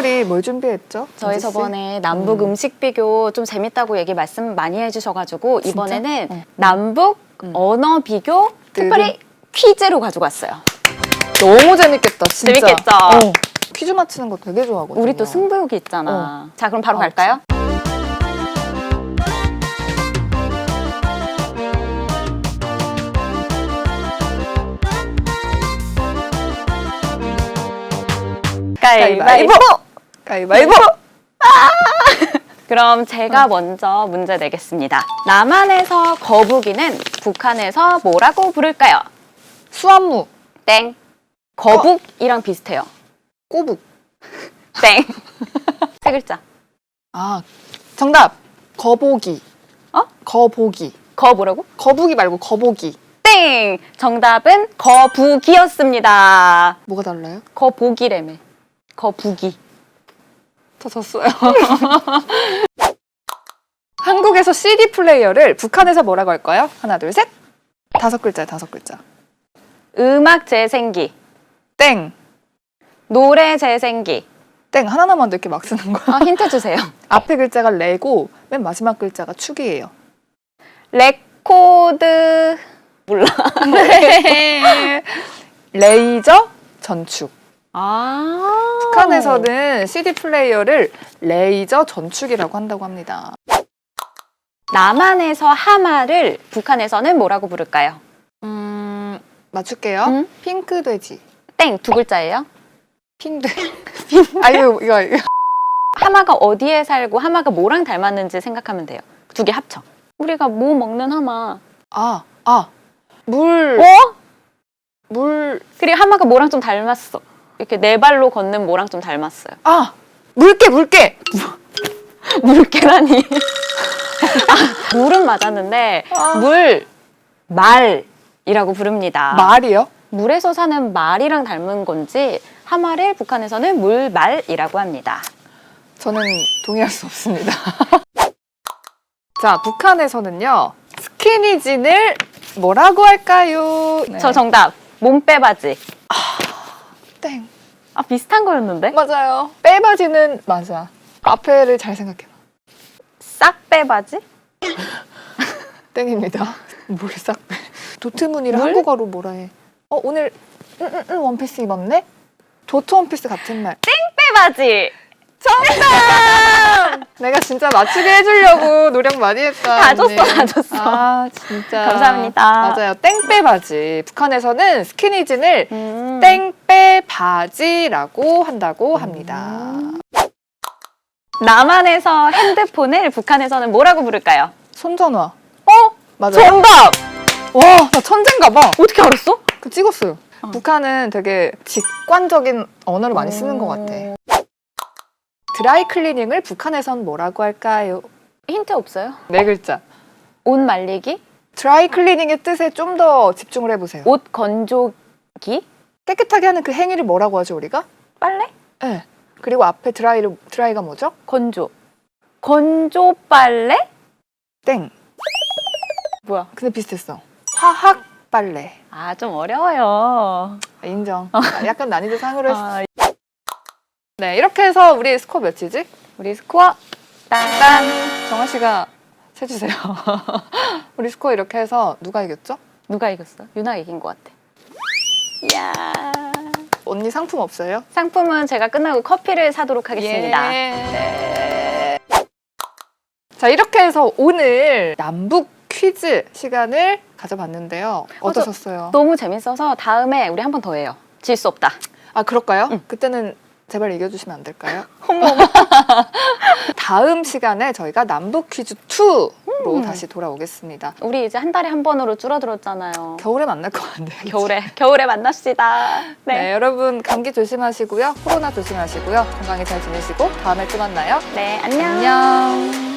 특별히 뭘 준비했죠? 저희 은지 씨? 저번에 남북 음. 식 비교 좀 재밌다고 얘기 말씀 많이 해주셔가지고 진짜? 이번에는 어. 남북 음. 언어 비교 특별히 퀴즈로 가지고 왔어요. 너무 재밌겠다, 진짜. 재밌겠죠? 어. 퀴즈 맞히는 거 되게 좋아하거든요. 우리 또 승부욕이 있잖아. 자, 그럼 바로 아, 갈까요? 가위바위보! 가위바위보! 그럼 제가 먼저 문제 내겠습니다. 남한에서 거북이는 북한에서 뭐라고 부를까요? 수완무, 땡. 거북이랑 비슷해요. 꼬북. 땡. 세 글자. 아, 정답. 거보기. 어? 거보기. 거 뭐라고? 거북이 말고 거보기. 땡! 정답은 거북이였습니다. 뭐가 달라요? 거북이래매. 거북이. 저 졌어요. 한국에서 CD 플레이어를 북한에서 뭐라고 할까요? 하나, 둘, 셋. 다섯 글자야, 다섯 글자. 음악 재생기. 땡. 노래 재생기. 땡. 하나 남았는데 이렇게 막 쓰는 거야. 아, 힌트 주세요. 앞에 글자가 레고, 맨 마지막 글자가 축이에요. 레코드. 몰라. 레이저 전축. 아. 북한에서는 CD 플레이어를 레이저 전축이라고 한다고 합니다. 남한에서 하마를 북한에서는 뭐라고 부를까요? 음, 맞출게요. 음? 핑크 돼지. 땡, 두 글자예요. 핑돼. 아유, 이거, 이거. 하마가 어디에 살고 하마가 뭐랑 닮았는지 생각하면 돼요. 두 개 합쳐. 우리가 뭐 먹는 하마. 아, 아. 물, 어? 물, 그리고 하마가 뭐랑 좀 닮았어. 이렇게 네 발로 걷는 뭐랑 좀 닮았어요. 아! 물개, 물개! 물개라니. 아, 물은 맞았는데 아. 물 말이라고 부릅니다. 말이요? 물에서 사는 말이랑 닮은 건지 하마를 북한에서는 물말이라고 합니다. 저는 동의할 수 없습니다. 자, 북한에서는요, 스키니진을 뭐라고 할까요? 네. 저 정답 몸빼바지. 땡. 아 비슷한 거였는데? 맞아요. 빼바지는 맞아. 앞에를 잘 생각해봐. 싹 빼바지? 땡입니다. 뭘싹 빼. 도트무늬를 물? 한국어로 뭐라 해? 어, 오늘 응, 응, 응, 원피스 입었네? 도트 원피스 같은 말. 빼바지. 정답! 내가 진짜 맞추게 해주려고 노력 많이 했다. 다 언니. 줬어, 다 줬어. 아, 진짜. 감사합니다. 맞아요. 땡빼 바지. 북한에서는 스키니진을 음. 땡빼 바지라고 한다고 합니다. 남한에서 핸드폰을 북한에서는 뭐라고 부를까요? 손전화. 어? 맞아요. 정답! 와, 나 천재인가 봐. 어떻게 알았어? 그 찍었어요. 어. 북한은 되게 직관적인 언어를 많이 쓰는 것 같아. 드라이 클리닝을 북한에선 뭐라고 할까요? 힌트 없어요? 네 글자. 옷 말리기? 드라이 클리닝의 뜻에 좀 더 집중을 해보세요. 옷 건조기? 깨끗하게 하는 그 행위를 뭐라고 하죠, 우리가? 빨래? 네. 그리고 앞에 드라이를, 드라이가 뭐죠? 건조. 건조 빨래? 땡. 뭐야? 근데 비슷했어. 화학 빨래. 아, 좀 어려워요. 아, 인정. 아, 약간 난이도 상으로 했어. 아, 네, 이렇게 해서 우리 스코어 몇이지? 우리 스코어 딴. 짠! 정아 씨가 세주세요. 우리 스코어 이렇게 해서 누가 이겼죠? 누가 이겼어? 유나가 이긴 것 같아. 이야. 언니 상품 없어요? 상품은 제가 끝나고 커피를 사도록 하겠습니다. 예. 네. 자, 이렇게 해서 오늘 남북 퀴즈 시간을 가져봤는데요. 어, 저- 어떠셨어요? 너무 재밌어서 다음에 우리 한 번 더 해요. 질 수 없다. 아, 그럴까요? 응. 그때는 제발 이겨주시면 안 될까요? 다음 시간에 저희가 남북 퀴즈 2 로 음. 다시 돌아오겠습니다. 우리 이제 한 달에 한 번으로 줄어들었잖아요. 겨울에 만날 것 같네요. 겨울에 겨울에 만납시다. 네. 네. 여러분 감기 조심하시고요. 코로나 조심하시고요. 건강히 잘 지내시고 다음에 또 만나요. 네, 안녕. 안녕.